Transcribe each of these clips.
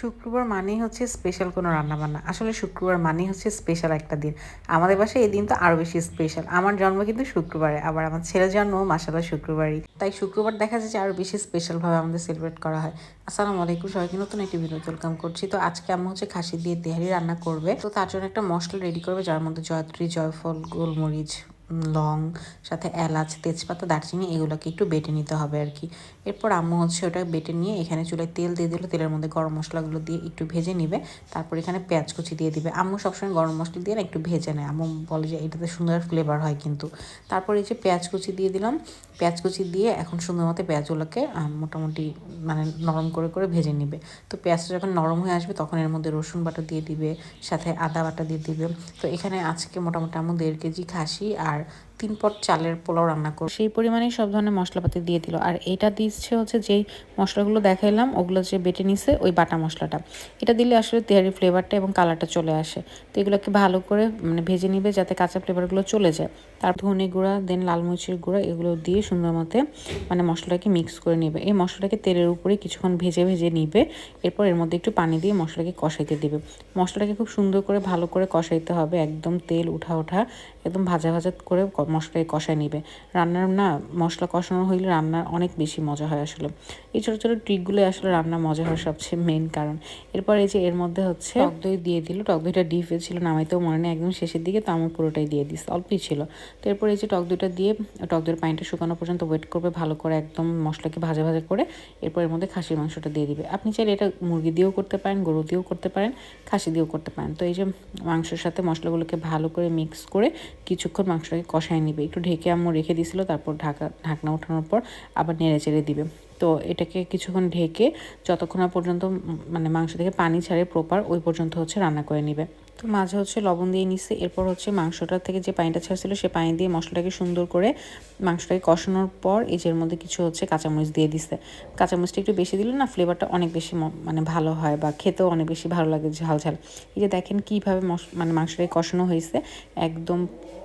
শুক্রবার মানেই হচ্ছে স্পেশাল কোনো রান্নাবান্না। আসলে শুক্রবার মানেই হচ্ছে স্পেশাল একটা দিন। আমাদের বাসায় এই দিন তো আরও বেশি স্পেশাল আমার জন্ম কিন্তু শুক্রবারে, আবার আমার ছেলের জন্ম মাসাল্লাহ শুক্রবারই। তাই শুক্রবার দেখা যায় যে আরও বেশি স্পেশালভাবে আমাদের সেলিব্রেট করা হয়। আসসালামু আলাইকুম, সবাইকে নতুন একটি ভিডিও ওয়েলকাম করছি। তো আজকে আমি হচ্ছে খাসি দিয়ে তেহারি রান্না করবে। তো তার জন্য একটা মশলা রেডি করবে, যার মধ্যে জয়ত্রী, জয়ফল, গোলমরিচ লং, সাথে এলাচ, তেজপাতা, দারচিনি, এগুলোকে একটু বেটে নিতে হবে আর কি। এরপর আম্মু হচ্ছে ওটা বেটে নিয়ে এখানে চুলায় তেল দিয়ে দিল, তেলের মধ্যে গরম মশলাগুলো দিয়ে একটু ভেজে নিবে, তারপর এখানে পেঁয়াজ কুচি দিয়ে দিবে। আম্মু সবসময় গরম মশলা দিয়ে একটু ভেজে নেয়। আম্মু বলে যে এটাতে সুন্দর ফ্লেভার হয় কিন্তু। তারপর এই যে পেঁয়াজ কুচি দিয়ে দিলাম, পেঁয়াজ কুচি দিয়ে এখন সুন্দর মতো পেঁয়াজগুলোকে মোটামুটি মানে নরম করে করে ভেজে নিবে। তো পেঁয়াজটা যখন নরম হয়ে আসবে তখন এর মধ্যে রসুন বাটা দিয়ে দিবে, সাথে আদা বাটা দিয়ে দিবে। তো এখানে আজকে মোটামুটি আম্মু দেড় কেজি খাসি আর Right. তিন পট চালের পোলাও রান্না করব সেই পরিমাণেই সব ধরনের মশলাপাতি দিয়ে দিল। আর এটা দিচ্ছে হচ্ছে যেই মশলাগুলো দেখাইলাম, ওগুলো যে বেটে নিছে ওই বাটা মশলাটা। এটা দিলে আসলে তেহারি ফ্লেভারটা এবং কালারটা চলে আসে। তো এগুলোকে ভালো করে মানে ভেজে নিবে যাতে কাঁচা ফ্লেভারগুলো চলে যায়। তার ধনে গুঁড়া দেন লাল মরিচের গুঁড়া, এগুলো দিয়ে সুন্দর মতে মানে মশলাটাকে মিক্স করে নেবে। এই মশলাটাকে তেলের উপরে কিছুক্ষণ ভেজে ভেজে নিবে। এরপর এর মধ্যে একটু পানি দিয়ে মশলাকে কষাইতে দিবে। মশলাটাকে খুব সুন্দর করে ভালো করে কষাইতে হবে। একদম তেল উঠা ওঠা একদম ভাজা ভাজা করে মশলাকে কষায় নিবে। রান্নার না মশলা কষানো হইলে রান্নার অনেক বেশি মজা হয় আসলে। এই ছোটো ছোটো ট্রিকগুলো আসলে রান্না মজা হওয়ার সবচেয়ে মেন কারণ। এরপর এই যে এর মধ্যে হচ্ছে টক দই দিয়ে দিল। টক দইটা ডিপ ছিল, নামাইতেও মনে নেই। একদম শেষের দিকে তো আমার পুরোটাই দিয়ে দিস অল্পই ছিল। তো এরপর এই যে টক দইটা দিয়ে, টক দইয়ের পানিটা শুকানো পর্যন্ত ওয়েট করবে, ভালো করে একদম মশলাকে ভাজা ভাজা করে এরপর এর মধ্যে খাসির মাংসটা দিয়ে দিবে। আপনি চাইলে এটা মুরগি দিয়েও করতে পারেন, গরু দিয়েও করতে পারেন, খাসি দিয়েও করতে পারেন। তো এই যে মাংসের সাথে মশলাগুলোকে ভালো করে মিক্স করে কিছুক্ষণ মাংসটাকে কষায় নিবে? একটু ঢেকে আম্মু রেখে দিয়েছিল, তারপর ঢাকা, ঢাকনা ওঠানোর পর আবার নেড়ে চেড়ে দিবে। তো এটাকে কিছুক্ষণ ঢেকে যতক্ষণ পর্যন্ত মানে মাংস থেকে পানি ছাড়ে প্রপার ওই পর্যন্ত হচ্ছে রান্না করে নিবে। তো মাঝে হচ্ছে লবণ দিয়ে নিচ্ছে এরপর হচ্ছে মাংসটা থেকে যে পানিটা ছাড়ছিল সে পানি দিয়ে মশলাটাকে সুন্দর করে মাংসটাকে কষানোর পর যে মধ্যে কিছু হচ্ছে কাঁচামরিচ দিয়ে দিছে। কাঁচামরিচটা একটু বেশি দিলে না ফ্লেভারটা অনেক বেশি মানে ভালো হয় বা খেতেও অনেক বেশি ভালো লাগে ঝাল ঝাল। এই যে দেখেন কীভাবে মানে মাংসটাকে কষানো হয়েছে, একদম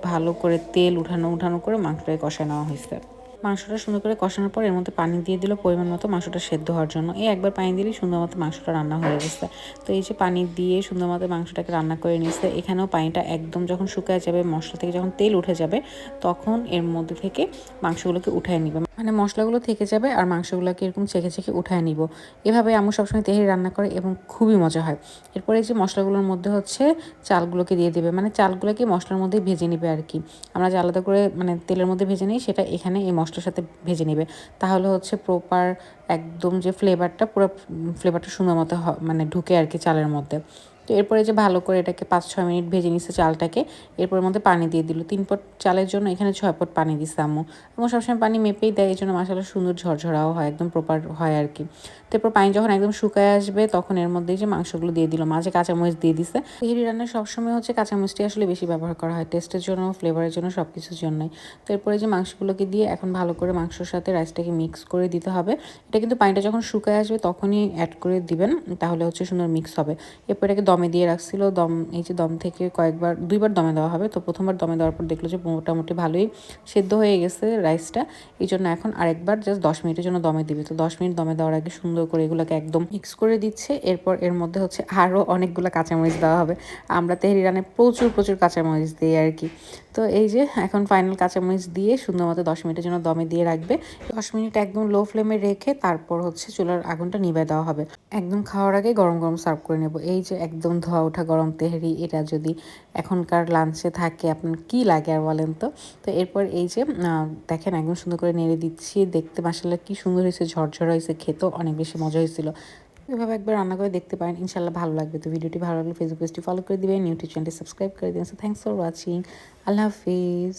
ভালো করে তেল উঠানো উঠানো করে মাংসটাকে কষায় নেওয়া হয়েছে। মাংসটা সুন্দর করে কষানোর পর এর মধ্যে পানি দিয়ে দিল, পরিমাণ মতো মাংসটা সেদ্ধ হওয়ার জন্য। এই একবার পানি দিলেই সুন্দর মতো মাংসটা রান্না হয়ে গেছে। তো এই যে পানি দিয়ে সুন্দর মতো মাংসটাকে রান্না করে নিয়েছে, এখানেও পানিটা একদম যখন শুকায় যাবে, মশলা থেকে যখন তেল উঠে যাবে, তখন এর মধ্যে থেকে মাংসগুলোকে উঠায় নিবে। মানে মশলাগুলো থেকে যাবে আর মাংসগুলোকে এরকম চেখে চেখে উঠায় নিব। এভাবে আমি সবসময় তেহারি রান্না করে এবং খুবই মজা হয়। এরপরে যে মশলাগুলোর মধ্যে হচ্ছে চালগুলোকে দিয়ে দেবে। মানে চালগুলোকে মশলার মধ্যে ভেজে নিবে আর কি। আমরা যে আলাদা করে মানে তেলের মধ্যে ভেজে নিই, সেটা এখানে এই মশলার সাথে ভেজে নেবে। তাহলে হচ্ছে প্রপার একদম যে ফ্লেভারটা পুরো ফ্লেভারটা সুন্দর মতো মানে ঢুকে আর কি চালের মধ্যে। তো এরপরে যে ভালো করে এটাকে পাঁচ, ছয় মিনিট ভেজে নিচ্ছে চালটাকে এরপর মধ্যে পানি দিয়ে দিল। তিন পট চালের জন্য এখানে ছয় পট পানি দিচ্ছে আম্মু। এবং সবসময় পানি মেপেই দেয় এই জন্য মশালা সুন্দর ঝরঝরাও হয়, একদম প্রপার হয় আর কি। তো এরপর পানি যখন একদম শুকায় আসবে, তখন এর মধ্যে যে মাংসগুলো দিয়ে দিল, মাঝে কাঁচামরিচ দিয়ে দিছে। হিরি রান্নায় সবসময় হচ্ছে কাঁচামরিচটি আসলে বেশি ব্যবহার করা হয় টেস্টের জন্য ফ্লেভারের জন্য সব কিছুর জন্যই। তো এরপরে যে মাংসগুলোকে দিয়ে এখন ভালো করে মাংসর সাথে রাইসটাকে মিক্স করে দিতে হবে। এটা কিন্তু পানিটা যখন শুকায় আসবে, তখনই অ্যাড করে দিবেন, তাহলে হচ্ছে সুন্দর মিক্স হবে। এরপর এটাকে দমে দিয়ে রাখছিল। দম, এই যে দম থেকে কয়েকবার, দুইবার দমে দেওয়া হবে। তো প্রথমবার দমে দেওয়ার পর দেখল যে মোটামুটি ভালোই সেদ্ধ হয়ে গেছে রাইসটা। এই জন্য এখন আরেকবার জাস্ট দশ মিনিটের জন্য দমে দিবে। তো দশ মিনিট দমে দেওয়ার আগে সুন্দর করে এগুলোকে একদম মিক্স করে দিচ্ছে। এরপর এর মধ্যে হচ্ছে আরও অনেকগুলো কাঁচামরিচ দেওয়া হবে। আমরা তেহরি রানে প্রচুর প্রচুর কাঁচামরিচ দিই আর কি। তো এই যে এখন ফাইনাল কাঁচামরিচ দিয়ে সুন্দর মতো দশ মিনিটের জন্য দমে দিয়ে রাখবে। দশ মিনিট একদম লো ফ্লেমে রেখে তারপর হচ্ছে চুলার আগুনটা নিভে দেওয়া হবে। একদম খাওয়ার আগে গরম গরম সার্ভ করে নেব। এই যে একদম ধোয়া ওঠা গরম তেহারি, এটা যদি এখনকার লাঞ্চে থাকে, আপনার কি লাগে আর বলেন তো? তো এরপর এই যে দেখেন একদম সুন্দর করে নেড়ে দিচ্ছি, দেখতে মাসাল্লাহ কি সুন্দর হয়েছে, ঝরঝর হয়েছে, খেতেও অনেক বেশি মজা হয়েছিল। এভাবে একবার রান্না করে দেখতে পারেন ইনশাল্লাহ ভালো লাগবে। তো ভিডিওটি ভালো লাগলে ফেসবুক পেজটি ফলো করে দিবেন ইউটিউব চ্যানেলটি সাবস্ক্রাইব করে দিন সো থ্যাংকস ফর ওয়াচিং আল্লাহ হাফিজ।